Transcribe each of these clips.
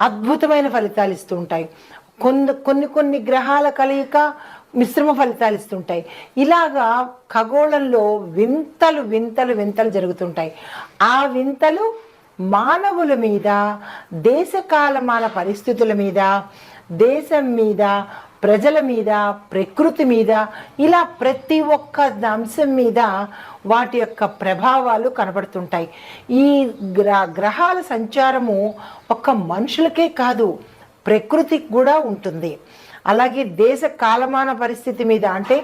అద్భుతమైన ఫలితాలు ఇస్తుంటాయి. కొన్ని కొన్ని కొన్ని గ్రహాల కలయిక మిశ్రమ ఫలితాలు ఇస్తుంటాయి. ఇలాగా ఖగోళంలో వింతలు వింతలు వింతలు జరుగుతుంటాయి. ఆ వింతలు మానవుల మీద దేశకాలమాన పరిస్థితుల మీద దేశం మీద ప్రజల మీద ప్రకృతి మీద ఇలా ప్రతి ఒక్క అంశం మీద వాటి యొక్క ప్రభావాలు కనబడుతుంటాయి. ఈ గ్ర గ్రహాల సంచారము ఒక్క మనుషులకే కాదు ప్రకృతికి కూడా ఉంటుంది. అలాగే దేశ కాలమాన పరిస్థితి మీద అంటే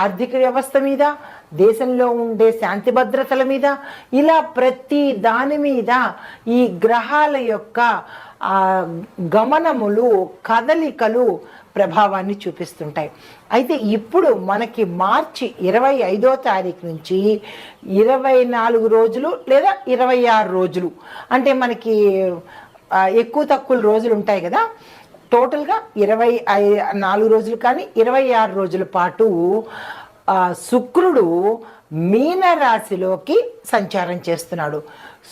ఆర్థిక వ్యవస్థ మీద దేశంలో ఉండే శాంతి భద్రతల మీద ఇలా ప్రతి దాని మీద ఈ గ్రహాల యొక్క గమనములు కదలికలు ప్రభావాన్ని చూపిస్తుంటాయి. అయితే ఇప్పుడు మనకి మార్చి ఇరవై ఐదో తారీఖు నుంచి ఇరవై నాలుగు రోజులు లేదా ఇరవై ఆరు రోజులు. అంటే మనకి ఎక్కువ తక్కువ రోజులు ఉంటాయి కదా. టోటల్గా ఇరవై ఐ- నాలుగు రోజులు కానీ ఇరవై ఆరు రోజుల పాటు శుక్రుడు మీనరాశిలోకి సంచారం చేస్తున్నాడు.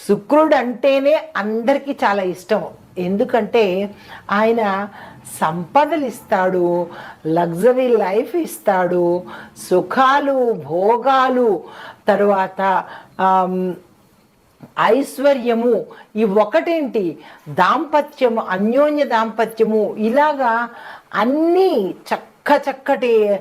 శుక్రుడు అంటేనే అందరికీ చాలా ఇష్టం. ఎందుకంటే ఆయన సంపదలు ఇస్తాడు లగ్జరీ లైఫ్ ఇస్తాడు సుఖాలు భోగాలు తరువాత ఐశ్వర్యము ఈ ఒకటేంటి? దాంపత్యము అన్యోన్య దాంపత్యము. ఇలాగా అన్నీ చక్క చక్కటి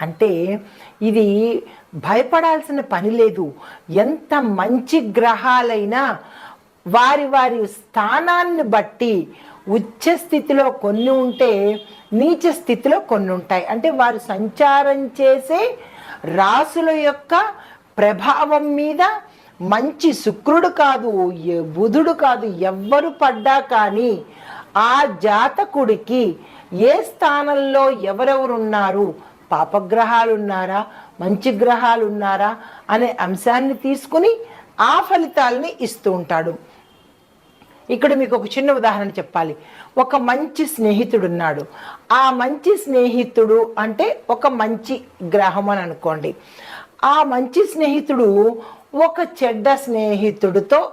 అంటే ఇది భయపడాల్సిన పని లేదు. ఎంత మంచి గ్రహాలైనా వారి వారి స్థానాన్ని బట్టి ఉచ్చ స్థితిలో కొన్ని ఉంటే నీచ స్థితిలో కొన్ని ఉంటాయి. అంటే వారు సంచారం చేసే రాసుల యొక్క ప్రభావం మీద మంచి శుక్రుడు కాదు బుధుడు కాదు ఎవ్వరు పడ్డా కానీ ఆ జాతకుడికి ఏ స్థానంలో ఎవరెవరున్నారు? పాపగ్రహాలు ఉన్నారా మంచి గ్రహాలు ఉన్నారా అనే అంశాన్ని తీసుకుని ఆ ఫలితాలని ఇస్తూ ఉంటాడు. ఇక్కడ మీకు ఒక చిన్న ఉదాహరణ చెప్పాలి. ఒక మంచి స్నేహితుడు ఉన్నాడు ఆ మంచి స్నేహితుడు అంటే ఒక మంచి గ్రహం అని అనుకోండి. ఆ మంచి స్నేహితుడు ఒక చెడ్డ స్నేహితుడితో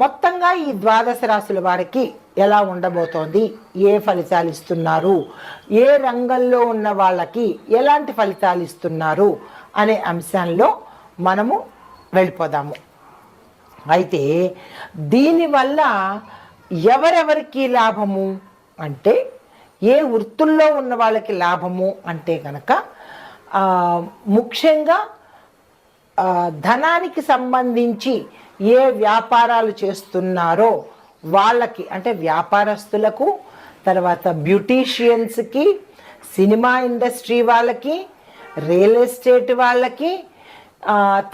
మొత్తంగా ఈ ద్వాదశ రాశుల వారికి ఎలా ఉండబోతోంది? ఏ ఫలితాలు ఇస్తున్నారు? ఏ రంగంలో ఉన్న వాళ్ళకి ఎలాంటి ఫలితాలు ఇస్తున్నారు? అనే అంశంలో మనము వెళ్ళిపోదాము. అయితే దీనివల్ల ఎవరెవరికి లాభము? అంటే ఏ వృత్తుల్లో ఉన్న వాళ్ళకి లాభము? అంటే కనుక ముఖ్యంగా ధనానికి సంబంధించి ఏ వ్యాపారాలు చేస్తున్నారో వాళ్ళకి అంటే వ్యాపారస్తులకు తర్వాత బ్యూటీషియన్స్కి సినిమా ఇండస్ట్రీ వాళ్ళకి రియల్ ఎస్టేట్ వాళ్ళకి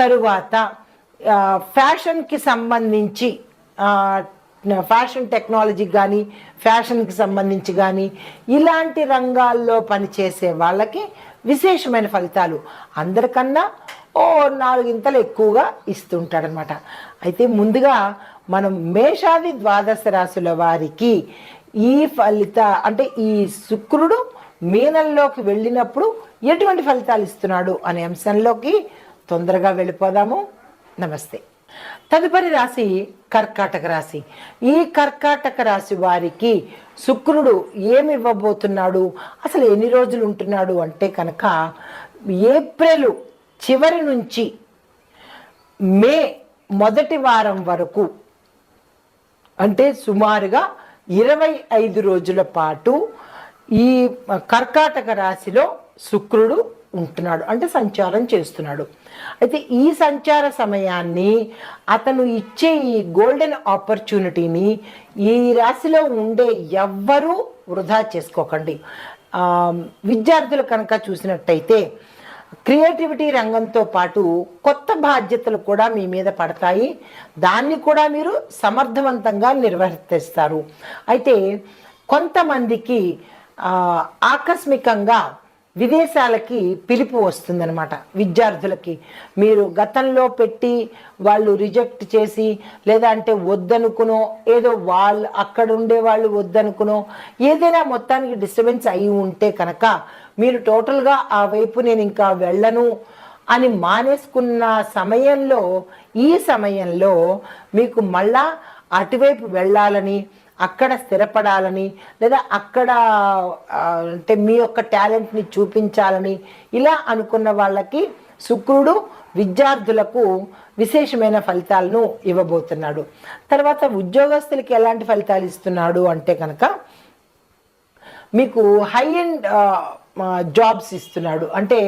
తరువాత ఫ్యాషన్కి సంబంధించి ఫ్యాషన్ టెక్నాలజీ కానీ ఫ్యాషన్కి సంబంధించి కానీ ఇలాంటి రంగాల్లో పనిచేసే వాళ్ళకి విశేషమైన ఫలితాలు. అందరికన్నా ఓ నాలుగింతలు ఎక్కువగా ఇస్తుంటాడనమాట. అయితే ముందుగా మనం మేషాది ద్వాదశ రాశుల వారికి ఈ ఫలిత అంటే ఈ శుక్రుడు మీనంలోకి వెళ్ళినప్పుడు ఎటువంటి ఫలితాలు ఇస్తున్నాడు అనే అంశంలోకి తొందరగా వెళ్ళిపోదాము. నమస్తే. తదుపరి రాశి కర్కాటక రాశి. ఈ కర్కాటక రాశి వారికి శుక్రుడు ఏమి ఇవ్వబోతున్నాడు అసలు ఎన్ని రోజులు ఉంటున్నాడు అంటే కనుక ఏప్రిల్ చివరి నుంచి మే మొదటి వారం వరకు అంటే సుమారుగా ఇరవై ఐదు రోజుల పాటు ఈ కర్కాటక రాశిలో శుక్రుడు ఉంటున్నాడు అంటే సంచారం చేస్తున్నాడు. అయితే ఈ సంచార సమయాన్ని అతను ఇచ్చే ఈ గోల్డెన్ ఆపర్చునిటీని ఈ రాశిలో ఉండే ఎవ్వరూ వృధా చేసుకోకండి. విద్యార్థులు కనుక చూసినట్టయితే క్రియేటివిటీ రంగంతో పాటు కొత్త బాధ్యతలు కూడా మీ మీద పడతాయి. దాన్ని కూడా మీరు సమర్థవంతంగా నిర్వర్తిస్తారు. అయితే కొంతమందికి ఆకస్మికంగా విదేశాలకి పిలుపు వస్తుందన్నమాట. విద్యార్థులకి. మీరు గతంలో పెట్టి వాళ్ళు రిజెక్ట్ చేసి లేదా అంటే వద్దనుకునో ఏదో వాళ్ళు అక్కడ ఉండే వాళ్ళు వద్దనుకునో ఏదైనా మొత్తానికి డిస్టర్బెన్స్ అయి ఉంటే కనుక మీరు టోటల్గా ఆ వైపు నేను ఇంకా వెళ్ళను అని మానేసుకున్న సమయంలో ఈ సమయంలో మీకు మళ్ళా అటువైపు వెళ్ళాలని అక్కడ స్థిరపడాలని లేదా అక్కడ అంటే మీ యొక్క టాలెంట్ని చూపించాలని ఇలా అనుకున్న వాళ్ళకి శుక్రుడు విద్యార్థులకు విశేషమైన ఫలితాలను ఇవ్వబోతున్నాడు. తర్వాత ఉద్యోగస్తులకి ఎలాంటి ఫలితాలు ఇస్తున్నాడు అంటే కనుక మీకు హై అండ్ జాబ్స్ ఇస్తున్నాడు. అంటే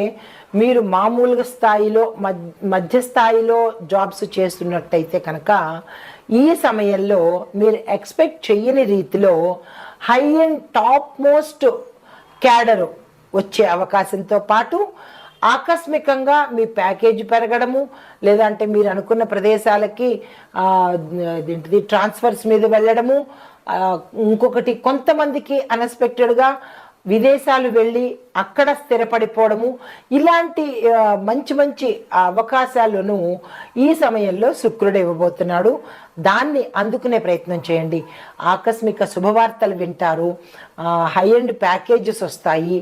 మీరు మామూలుగా స్థాయిలో మధ్య మధ్య స్థాయిలో జాబ్స్ చేస్తున్నట్టయితే కనుక ఈ సమయంలో మీరు ఎక్స్పెక్ట్ చేయని రీతిలో high end top most cadre వచ్చే అవకాశంతో పాటు ఆకస్మికంగా మీ ప్యాకేజ్ పెరగడము లేదంటే మీరు అనుకున్న ప్రదేశాలకి ఏంటిది ట్రాన్స్ఫర్స్ మీద వెళ్ళడము ఇంకొకటి కొంతమందికి అన్ఎక్స్పెక్టెడ్గా విదేశాలు వెళ్ళి అక్కడ స్థిరపడిపోవడము ఇలాంటి మంచి మంచి అవకాశాలను ఈ సమయంలో శుక్రుడు ఇవ్వబోతున్నాడు. దాన్ని అందుకునే ప్రయత్నం చేయండి. ఆకస్మిక శుభవార్తలు వింటారు. హై అండ్ ప్యాకేజెస్ వస్తాయి.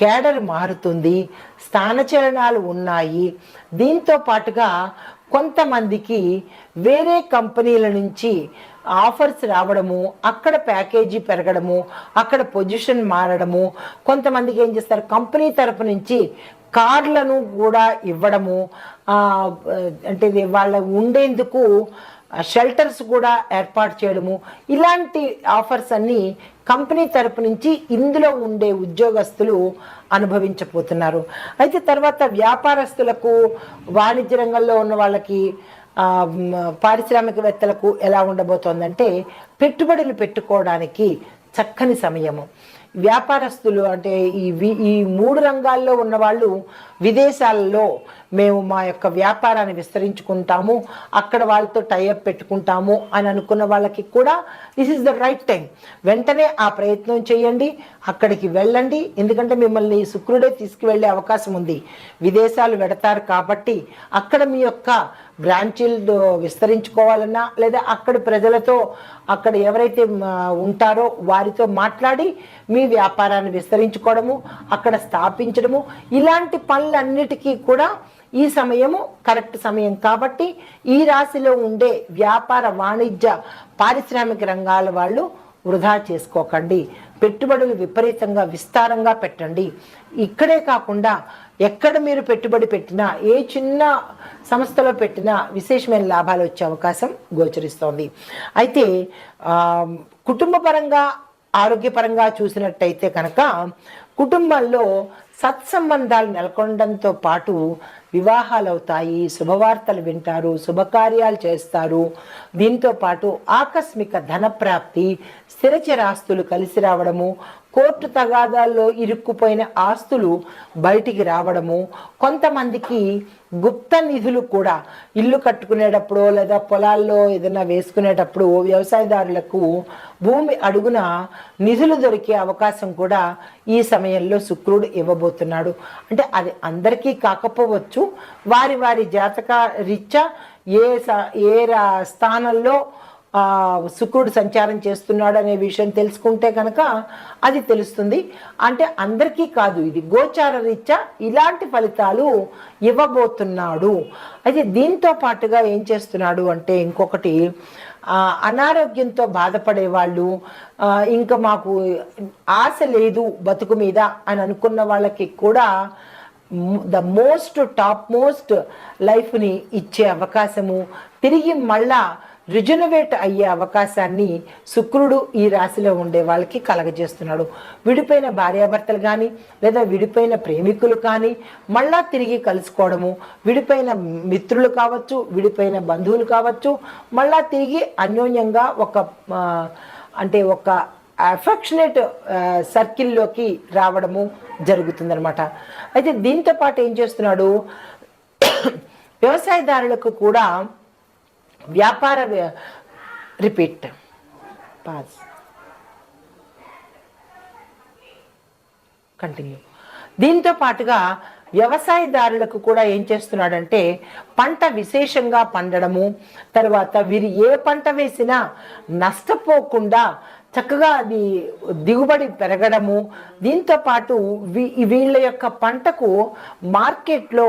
కేడర్ మారుతుంది. స్థానచలనాలు ఉన్నాయి. దీంతో పాటుగా కొంతమందికి వేరే కంపెనీల నుంచి ఆఫర్స్ రావడము అక్కడ ప్యాకేజీ పెరగడము అక్కడ పొజిషన్ మారడము. కొంతమందికి ఏం చేస్తారు? కంపెనీ తరపు నుంచి కార్లను కూడా ఇవ్వడము. అంటే వాళ్ళ ఉండేందుకు షెల్టర్స్ కూడా ఏర్పాటు చేయడము. ఇలాంటి ఆఫర్స్ అన్నీ కంపెనీ తరపు నుంచి ఇందులో ఉండే ఉద్యోగస్తులు అనుభవించబోతున్నారు. అయితే తర్వాత వ్యాపారస్తులకు వాణిజ్య రంగంలో ఉన్న వాళ్ళకి పారిశ్రామికవేత్తలకు ఎలా ఉండబోతోందంటే పెట్టుబడులు పెట్టుకోవడానికి చక్కని సమయము. వ్యాపారస్తులు అంటే ఈ వి- ఈ మూడు రంగాల్లో ఉన్న వాళ్ళు విదేశాలలో మేము మా యొక్క వ్యాపారాన్ని విస్తరించుకుంటాము అక్కడ వాళ్ళతో టైఅప్ పెట్టుకుంటాము అని అనుకున్న వాళ్ళకి కూడా this is the right time వెంటనే ఆ ప్రయత్నం చేయండి అక్కడికి వెళ్ళండి. ఎందుకంటే మిమ్మల్ని శుక్రుడే తీసుకువెళ్ళే అవకాశం ఉంది. విదేశాలు వెడతారు కాబట్టి అక్కడ మీ యొక్క బ్రాంచీలు విస్తరించుకోవాలన్నా లేదా అక్కడి ప్రజలతో అక్కడ ఎవరైతే ఉంటారో వారితో మాట్లాడి మీ వ్యాపారాన్ని విస్తరించుకోవడము అక్కడ స్థాపించడము ఇలాంటి పనులన్నిటికీ కూడా ఈ సమయము కరెక్ట్ సమయం కాబట్టి ఈ రాశిలో ఉండే వ్యాపార వాణిజ్య పారిశ్రామిక రంగాల వాళ్ళు వృధా చేసుకోకండి. పెట్టుబడులు విపరీతంగా విస్తారంగా పెట్టండి. ఇక్కడే కాకుండా ఎక్కడ మీరు పెట్టుబడి పెట్టినా ఏ చిన్న సంస్థలో పెట్టినా విశేషమైన లాభాలు వచ్చే అవకాశం గోచరిస్తోంది. అయితే కుటుంబపరంగా ఆరోగ్యపరంగా చూసినట్టయితే కనుక కుటుంబంలో సత్సంబంధాలు నెలకొనడంతో పాటు వివాహాలు అవుతాయి శుభవార్తలు వింటారు శుభకార్యాలు చేస్తారు. దీంతో పాటు ఆకస్మిక ధనప్రాప్తి స్థిరచరాస్తులు కలిసి రావడము కోర్టు తగాదాల్లో ఇరుక్కుపోయిన ఆస్తులు బయటికి రావడము కొంతమందికి గుప్త నిధులు కూడా ఇల్లు కట్టుకునేటప్పుడు లేదా పొలాల్లో ఏదైనా వేసుకునేటప్పుడు వ్యవసాయదారులకు భూమి అడుగున నిధులు దొరికే అవకాశం కూడా ఈ సమయంలో శుక్రుడు ఇవ్వబోతున్నాడు. అంటే అది అందరికీ కాకపోవచ్చు వారి వారి జాతక రీత్యా ఏ స- ఏ రా- స్థానంలో శుక్రుడు సంచారం చేస్తున్నాడు అనే విషయం తెలుసుకుంటే కనుక అది తెలుస్తుంది. అంటే అందరికీ కాదు ఇది గోచార రీత్యా ఇలాంటి ఫలితాలు ఇవ్వబోతున్నాడు. అయితే దీంతో పాటుగా ఏం చేస్తున్నాడు అంటే ఇంకొకటి అనారోగ్యంతో బాధపడే వాళ్ళు ఇంకా మాకు ఆశ లేదు బతుకు మీద అని అనుకున్న వాళ్ళకి కూడా ద మోస్ట్ టాప్ మోస్ట్ లైఫ్ని ఇచ్చే అవకాశము. తిరిగి మళ్ళా రిజనవేట్ అయ్యే అవకాశాన్ని శుక్రుడు ఈ రాశిలో ఉండే వాళ్ళకి కలగజేస్తున్నాడు. విడిపోయిన భార్యాభర్తలు కానీ లేదా విడిపోయిన ప్రేమికులు కానీ మళ్ళా తిరిగి కలుసుకోవడము విడిపోయిన మిత్రులు కావచ్చు విడిపోయిన బంధువులు కావచ్చు మళ్ళా తిరిగి అన్యోన్యంగా ఒక అంటే ఒక అఫెక్షనేట్ సర్కిల్లోకి రావడము జరుగుతుందనమాట అయితే దీంతో పాటు ఏం చేస్తున్నాడు? వ్యవసాయదారులకు కూడా వ్యాపార రిపీట్. పాజ్. కంటిన్యూ. దీంతో పాటుగా వ్యవసాయదారులకు కూడా ఏం చేస్తున్నాడంటే పంట విశేషంగా పండడము తర్వాత వీరు ఏ పంట వేసినా నష్టపోకుండా చక్కగా అది దిగుబడి పెరగడము దీంతో పాటు వీ- వీళ్ళ యొక్క పంటకు మార్కెట్లో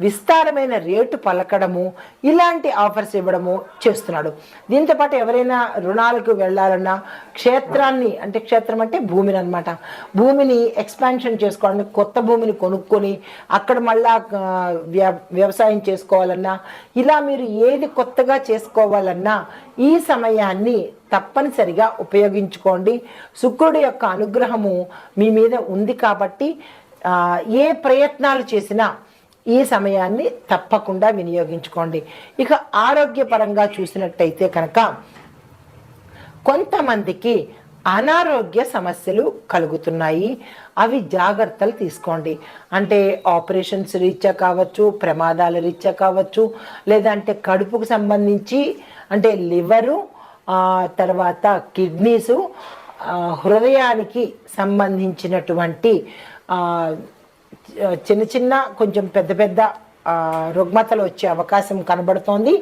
విస్తారమైన రేటు పలకడము ఇలాంటి ఆఫర్స్ ఇవ్వడము చేస్తున్నాడు. దీంతో పాటు ఎవరైనా రుణాలకు వెళ్ళాలన్నా క్షేత్రాన్ని అంటే క్షేత్రం అంటే భూమిని అనమాట భూమిని ఎక్స్పాన్షన్ చేసుకోవడానికి కొత్త భూమిని కొనుక్కొని అక్కడ మళ్ళా వ్య- వ్యవసాయం చేసుకోవాలన్నా ఇలా మీరు ఏది కొత్తగా చేసుకోవాలన్నా ఈ సమయాన్ని తప్పనిసరిగా ఉపయోగించుకోండి. శుక్రుడి యొక్క అనుగ్రహము మీ మీద ఉంది కాబట్టి ఏ ప్రయత్నాలు చేసినా ఈ సమయాన్ని తప్పకుండా వినియోగించుకోండి. ఇక ఆరోగ్యపరంగా చూసినట్టయితే కనుక కొంతమందికి అనారోగ్య సమస్యలు కలుగుతున్నాయి. అవి జాగ్రత్తలు తీసుకోండి. అంటే ఆపరేషన్స్ రీత్యా కావచ్చు ప్రమాదాల రీత్యా కావచ్చు లేదంటే కడుపుకు సంబంధించి అంటే లివరు తర్వాత కిడ్నీసు హృదయానికి సంబంధించినటువంటి చిన్న చిన్న కొంచెం పెద్ద పెద్ద రుగ్మతలు వచ్చే అవకాశం కనబడుతోంది.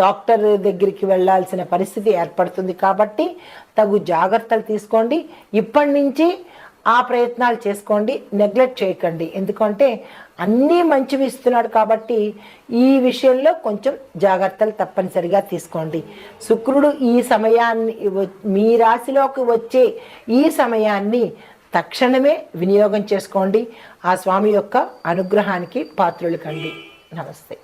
డాక్టర్ దగ్గరికి వెళ్ళాల్సిన పరిస్థితి ఏర్పడుతుంది కాబట్టి తగు జాగ్రత్తలు తీసుకోండి. ఇప్పటి నుంచి ఆ ప్రయత్నాలు చేసుకోండి నెగ్లెక్ట్ చేయకండి. ఎందుకంటే అన్నీ మంచివి ఇస్తున్నాడు కాబట్టి ఈ విషయంలో కొంచెం జాగ్రత్తలు తప్పనిసరిగా తీసుకోండి. శుక్రుడు ఈ సమయాన్ని వ- మీ రాశిలోకి వచ్చే ఈ సమయాన్ని తక్షణమే వినియోగం చేసుకోండి. ఆ స్వామి యొక్క అనుగ్రహానికి పాత్రులు కండి. నమస్తే.